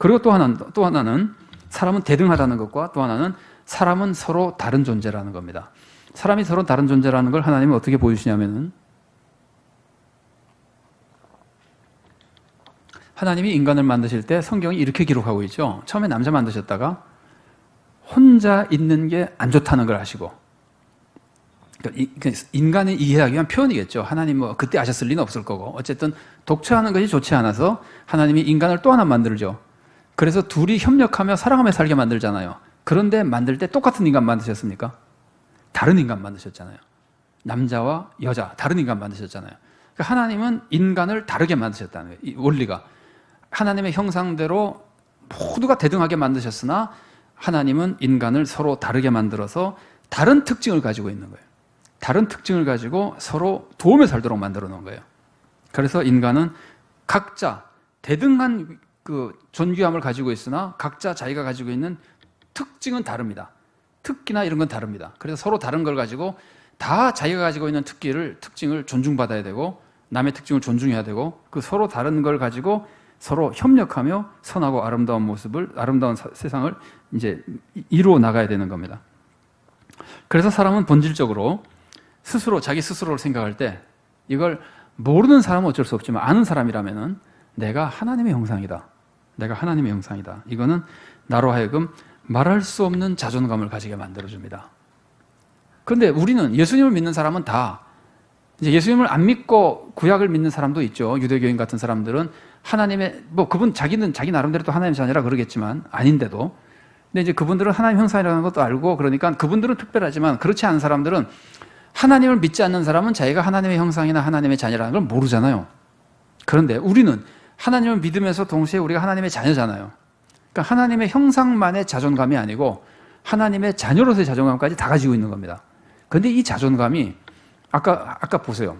그리고 또 하나 또 하나는 사람은 대등하다는 것과 또 하나는 사람은 서로 다른 존재라는 겁니다. 사람이 서로 다른 존재라는 걸 하나님은 어떻게 보여주시냐면은 하나님이 인간을 만드실 때 성경이 이렇게 기록하고 있죠. 처음에 남자 만드셨다가 혼자 있는 게 안 좋다는 걸 아시고 그러니까 이- 그 인간이 이해하기 위한 표현이겠죠. 하나님 뭐 그때 아셨을 리는 없을 거고 어쨌든 독처하는 것이 좋지 않아서 하나님이 인간을 또 하나 만들죠. 그래서 둘이 협력하며 사랑하며 살게 만들잖아요. 그런데 만들 때 똑같은 인간 만드셨습니까? 다른 인간 만드셨잖아요. 남자와 여자 다른 인간 만드셨잖아요. 그러니까 하나님은 인간을 다르게 만드셨다는 거예요. 이 원리가 하나님의 형상대로 모두가 대등하게 만드셨으나 하나님은 인간을 서로 다르게 만들어서 다른 특징을 가지고 있는 거예요. 다른 특징을 가지고 서로 도움에 살도록 만들어 놓은 거예요. 그래서 인간은 각자 대등한 그 존귀함을 가지고 있으나 각자 자기가 가지고 있는 특징은 다릅니다. 특기나 이런 건 다릅니다. 그래서 서로 다른 걸 가지고 다 자기가 가지고 있는 특기를 특징을 존중받아야 되고 남의 특징을 존중해야 되고 그 서로 다른 걸 가지고 서로 협력하며 선하고 아름다운 모습을 아름다운 사- 세상을 이제 이- 이루어 나가야 되는 겁니다. 그래서 사람은 본질적으로 스스로 자기 스스로를 생각할 때 이걸 모르는 사람은 어쩔 수 없지만 아는 사람이라면은 내가 하나님의 형상이다. 내가 하나님의 형상이다. 이거는 나로 하여금 말할 수 없는 자존감을 가지게 만들어 줍니다. 그런데 우리는 예수님을 믿는 사람은 다 이제 예수님을 안 믿고 구약을 믿는 사람도 있죠. 유대교인 같은 사람들은 하나님의 뭐 그분 자기는 자기 나름대로 또 하나님의 자녀라 그러겠지만 아닌데도 근데 이제 그분들은 하나님 형상이라는 것도 알고 그러니까 그분들은 특별하지만 그렇지 않은 사람들은 하나님을 믿지 않는 사람은 자기가 하나님의 형상이나 하나님의 자녀라는 걸 모르잖아요. 그런데 우리는 하나님을 믿으면서 동시에 우리가 하나님의 자녀잖아요. 그러니까 하나님의 형상만의 자존감이 아니고 하나님의 자녀로서의 자존감까지 다 가지고 있는 겁니다. 그런데 이 자존감이 아까 아까 보세요.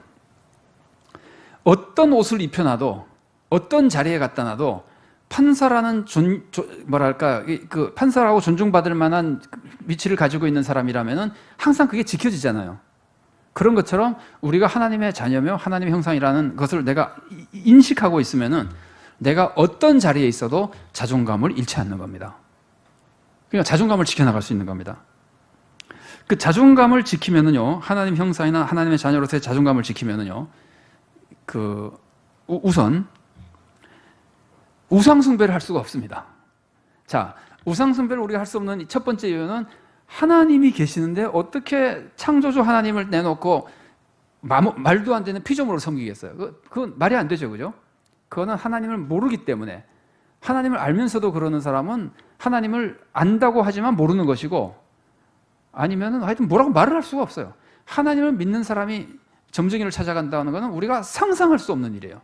어떤 옷을 입혀놔도 어떤 자리에 갖다 놔도 판사라는 존, 조- 뭐랄까 이- 그 판사라고 존중받을 만한 위치를 가지고 있는 사람이라면은 항상 그게 지켜지잖아요. 그런 것처럼 우리가 하나님의 자녀며 하나님의 형상이라는 것을 내가 이- 인식하고 있으면은 내가 어떤 자리에 있어도 자존감을 잃지 않는 겁니다. 그러니까 자존감을 지켜나갈 수 있는 겁니다. 그 자존감을 지키면은요, 하나님 형상이나 하나님의 자녀로서의 자존감을 지키면은요, 그, 우- 우선, 우상숭배를 할 수가 없습니다. 자, 우상숭배를 우리가 할 수 없는 첫 번째 이유는 하나님이 계시는데 어떻게 창조주 하나님을 내놓고 마- 말도 안 되는 피조물을 섬기겠어요? 그, 그건 말이 안 되죠, 그죠? 그거는 하나님을 모르기 때문에 하나님을 알면서도 그러는 사람은 하나님을 안다고 하지만 모르는 것이고 아니면은 하여튼 뭐라고 말을 할 수가 없어요. 하나님을 믿는 사람이 점쟁이를 찾아간다는 것은 우리가 상상할 수 없는 일이에요.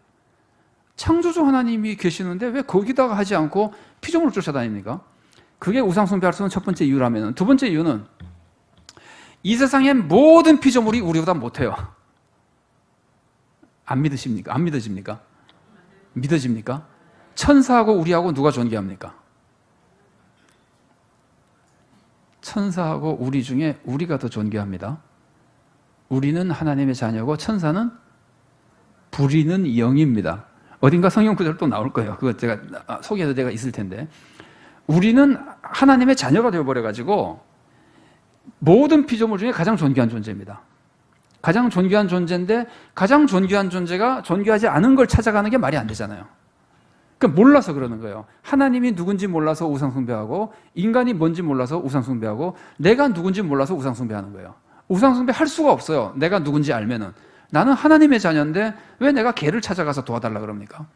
창조주 하나님이 계시는데 왜 거기다가 하지 않고 피조물을 쫓아다닙니까? 그게 우상숭배할 수 있는 첫 번째 이유라면 두 번째 이유는 이 세상의 모든 피조물이 우리보다 못해요. 안 믿으십니까? 안 믿어집니까? 믿어집니까? 천사하고 우리하고 누가 존귀합니까? 천사하고 우리 중에 우리가 더 존귀합니다. 우리는 하나님의 자녀고 천사는 부리는 영입니다. 어딘가 성경 구절 또 나올 거예요. 그거 제가 아, 소개해도 제가 있을 텐데. 우리는 하나님의 자녀가 되어버려 가지고 모든 피조물 중에 가장 존귀한 존재입니다. 가장 존귀한 존재인데 가장 존귀한 존재가 존귀하지 않은 걸 찾아가는 게 말이 안 되잖아요. 그러니까 몰라서 그러는 거예요. 하나님이 누군지 몰라서 우상숭배하고 인간이 뭔지 몰라서 우상숭배하고 내가 누군지 몰라서 우상숭배하는 거예요. 우상숭배 할 수가 없어요. 내가 누군지 알면은 나는 하나님의 자녀인데 왜 내가 개를 찾아가서 도와달라 그럽니까?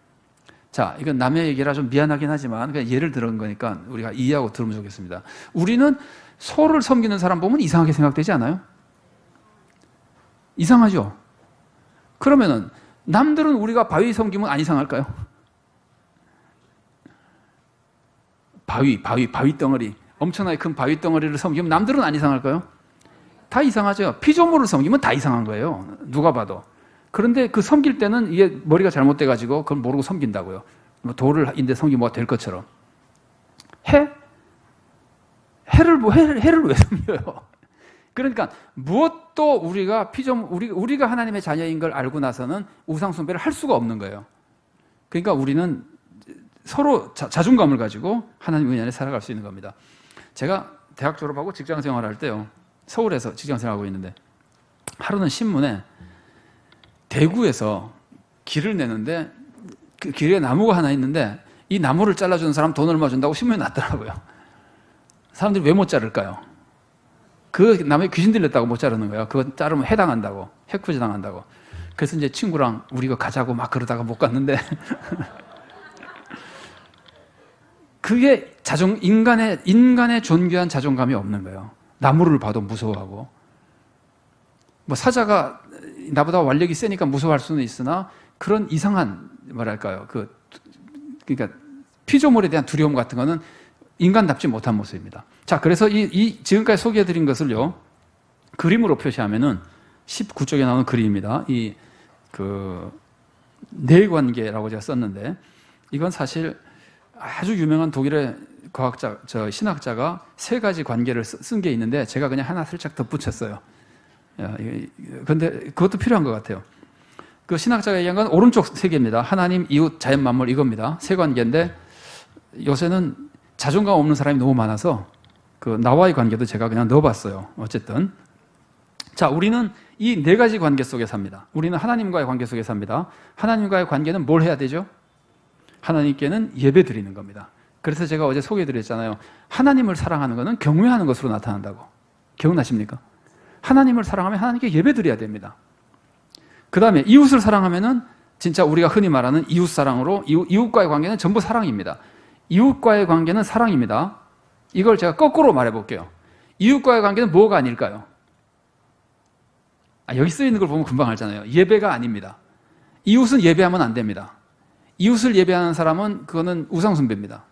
자, 이건 남의 얘기라 좀 미안하긴 하지만 그냥 예를 들은 거니까 우리가 이해하고 들으면 좋겠습니다. 우리는 소를 섬기는 사람 보면 이상하게 생각되지 않아요? 이상하죠? 그러면은 남들은 우리가 바위 섬기면 안 이상할까요? 바위, 바위, 바위 덩어리. 엄청나게 큰 바위 덩어리를 섬기면 남들은 안 이상할까요? 다 이상하죠. 피조물을 섬기면 다 이상한 거예요. 누가 봐도. 그런데 그 섬길 때는 이게 머리가 잘못돼 가지고 그걸 모르고 섬긴다고요. 뭐 돌을 인데 섬기면 뭐가 될 것처럼. 해? 해를 뭐 해를, 해를 왜 섬겨요? 그러니까 무엇도 우리가 피조 우리 우리가 하나님의 자녀인 걸 알고 나서는 우상 숭배를 할 수가 없는 거예요. 그러니까 우리는 서로 자, 자존감을 가지고 하나님 은혜 안에 살아갈 수 있는 겁니다. 제가 대학 졸업하고 직장 생활할 때요. 서울에서 직장 생활하고 있는데 하루는 신문에 대구에서 길을 내는데 그 길에 나무가 하나 있는데 이 나무를 잘라주는 사람 돈 얼마 준다고 신문에 났더라고요. 사람들이 왜 못 자를까요? 그 나무에 귀신 들렸다고 못 자르는 거예요. 그거 자르면 해당한다고. 해코지 당한다고. 그래서 이제 친구랑 우리가 가자고 막 그러다가 못 갔는데 그게 자존 인간의 인간의 존귀한 자존감이 없는 거예요. 나무를 봐도 무서워하고 뭐 사자가 나보다 완력이 세니까 무서워할 수는 있으나 그런 이상한 뭐랄까요 그 그러니까 피조물에 대한 두려움 같은 거는 인간답지 못한 모습입니다. 자, 그래서 이, 이 지금까지 소개해드린 것을요 그림으로 표시하면은 19쪽에 나오는 그림입니다. 이 그 내관계라고 제가 썼는데 이건 사실 아주 유명한 독일의 과학자, 저 신학자가 세 가지 관계를 쓴 게 있는데 제가 그냥 하나 살짝 덧붙였어요. 그런데 그것도 필요한 것 같아요. 그 신학자가 얘기한 건 오른쪽 세 개입니다. 하나님, 이웃, 자연, 만물 이겁니다. 세 관계인데 요새는 자존감 없는 사람이 너무 많아서 그 나와의 관계도 제가 그냥 넣어봤어요. 어쨌든 자, 우리는 이 네 가지 관계 속에 삽니다. 우리는 하나님과의 관계 속에 삽니다. 하나님과의 관계는 뭘 해야 되죠? 하나님께는 예배 드리는 겁니다. 그래서 제가 어제 소개해 드렸잖아요. 하나님을 사랑하는 것은 경외하는 것으로 나타난다고. 기억나십니까? 하나님을 사랑하면 하나님께 예배 드려야 됩니다. 그 다음에 이웃을 사랑하면은 진짜 우리가 흔히 말하는 이웃 사랑으로 이웃, 과의 관계는 전부 사랑입니다. 이웃과의 관계는 사랑입니다. 이걸 제가 거꾸로 말해 볼게요. 이웃과의 관계는 뭐가 아닐까요? 아, 여기 쓰여 있는 걸 보면 금방 알잖아요. 예배가 아닙니다. 이웃은 예배하면 안 됩니다. 이웃을 예배하는 사람은 그거는 우상숭배입니다.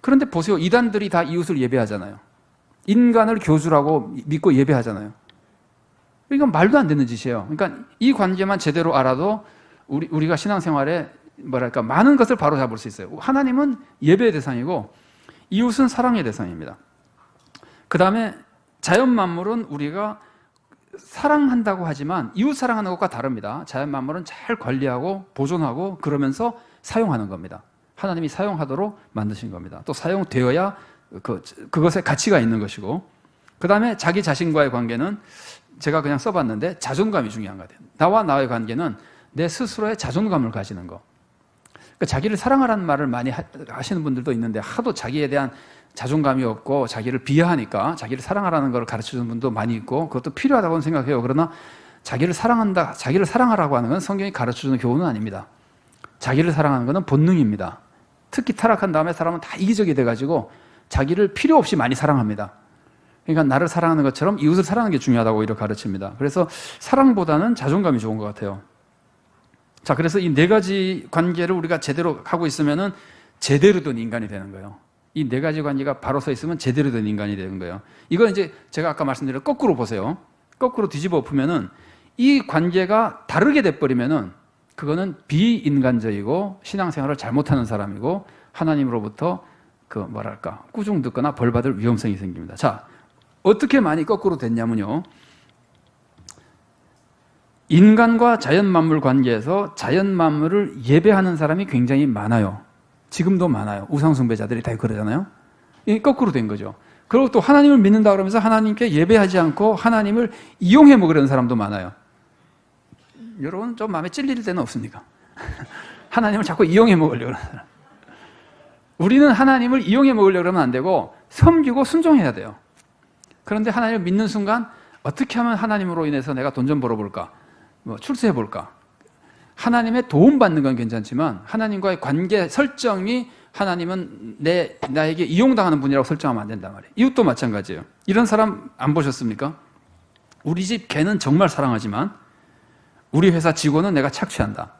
그런데 보세요. 이단들이 다 이웃을 예배하잖아요. 인간을 교주라고 믿고 예배하잖아요. 이건 말도 안 되는 짓이에요. 그러니까 이 관계만 제대로 알아도 우리, 우리가 신앙생활에 뭐랄까, 많은 것을 바로 잡을 수 있어요. 하나님은 예배의 대상이고 이웃은 사랑의 대상입니다. 그 다음에 자연 만물은 우리가 사랑한다고 하지만 이웃 사랑하는 것과 다릅니다. 자연 만물은 잘 관리하고 보존하고 그러면서 사용하는 겁니다. 하나님이 사용하도록 만드신 겁니다. 또 사용되어야 그, 그것에 가치가 있는 것이고 그 다음에 자기 자신과의 관계는 제가 그냥 써봤는데 자존감이 중요한 것 같아요. 나와 나의 관계는 내 스스로의 자존감을 가지는 거. 그러니까 자기를 사랑하라는 말을 많이 하시는 분들도 있는데 하도 자기에 대한 자존감이 없고 자기를 비하하니까 자기를 사랑하라는 걸 가르치는 분도 많이 있고 그것도 필요하다고 생각해요. 그러나 자기를 사랑한다, 자기를 사랑하라고 하는 건 성경이 가르쳐주는 교훈은 아닙니다. 자기를 사랑하는 것은 본능입니다. 특히 타락한 다음에 사람은 다 이기적이 돼가지고 자기를 필요 없이 많이 사랑합니다. 그러니까 나를 사랑하는 것처럼 이웃을 사랑하는 게 중요하다고 오히려 가르칩니다. 그래서 사랑보다는 자존감이 좋은 것 같아요. 자, 그래서 이 네 가지 관계를 우리가 제대로 하고 있으면은 제대로 된 인간이 되는 거예요. 이 네 가지 관계가 바로 서 있으면 제대로 된 인간이 되는 거예요. 이건 이제 제가 아까 말씀드린 거꾸로 보세요. 거꾸로 뒤집어 엎으면은 이 관계가 다르게 돼버리면은 그거는 비인간적이고 신앙생활을 잘못하는 사람이고 하나님으로부터 그 뭐랄까 꾸중 듣거나 벌 받을 위험성이 생깁니다. 자, 어떻게 많이 거꾸로 됐냐면요. 인간과 자연 만물 관계에서 자연 만물을 예배하는 사람이 굉장히 많아요. 지금도 많아요. 우상숭배자들이 다 그러잖아요. 이 거꾸로 된 거죠. 그리고 또 하나님을 믿는다 그러면서 하나님께 예배하지 않고 하나님을 이용해 먹으려는 사람도 많아요. 여러분 좀 마음에 찔릴 때는 없습니까? 하나님을 자꾸 이용해 먹으려고 하는 사람. 우리는 하나님을 이용해 먹으려고 하면 안 되고 섬기고 순종해야 돼요. 그런데 하나님을 믿는 순간 어떻게 하면 하나님으로 인해서 내가 돈 좀 벌어볼까? 뭐 출세해 볼까? 하나님의 도움 받는 건 괜찮지만 하나님과의 관계 설정이 하나님은 내 나에게 이용당하는 분이라고 설정하면 안 된단 말이에요. 이웃도 마찬가지예요. 이런 사람 안 보셨습니까? 우리 집 개는 정말 사랑하지만 우리 회사 직원은 내가 착취한다.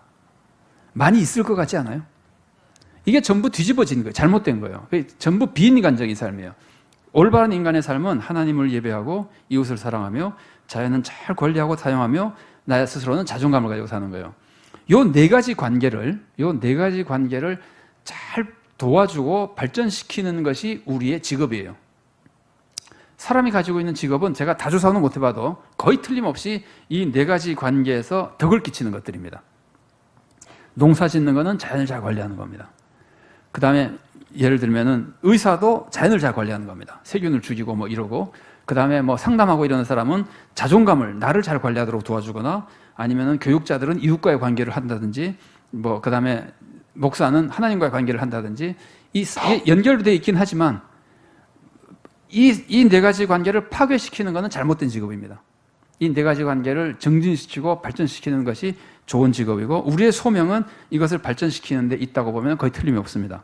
많이 있을 것 같지 않아요? 이게 전부 뒤집어진 거예요. 잘못된 거예요. 전부 비인간적인 삶이에요. 올바른 인간의 삶은 하나님을 예배하고 이웃을 사랑하며 자연은 잘 관리하고 사용하며 나 스스로는 자존감을 가지고 사는 거예요. 요 네 가지 관계를 요 네 가지 관계를 잘 도와주고 발전시키는 것이 우리의 직업이에요. 사람이 가지고 있는 직업은 제가 다 조사는 못 해봐도 거의 틀림없이 이 네 가지 관계에서 덕을 끼치는 것들입니다. 농사 짓는 것은 자연을 잘 관리하는 겁니다. 그 다음에 예를 들면은 의사도 자연을 잘 관리하는 겁니다. 세균을 죽이고 뭐 이러고 그 다음에 뭐 상담하고 이러는 사람은 자존감을 나를 잘 관리하도록 도와주거나 아니면은 교육자들은 이웃과의 관계를 한다든지 뭐 그 다음에 목사는 하나님과의 관계를 한다든지 이 연결되어 있긴 하지만 이 이 네 가지 관계를 파괴시키는 것은 잘못된 직업입니다. 이 네 가지 관계를 정진시키고 발전시키는 것이 좋은 직업이고 우리의 소명은 이것을 발전시키는 데 있다고 보면 거의 틀림이 없습니다.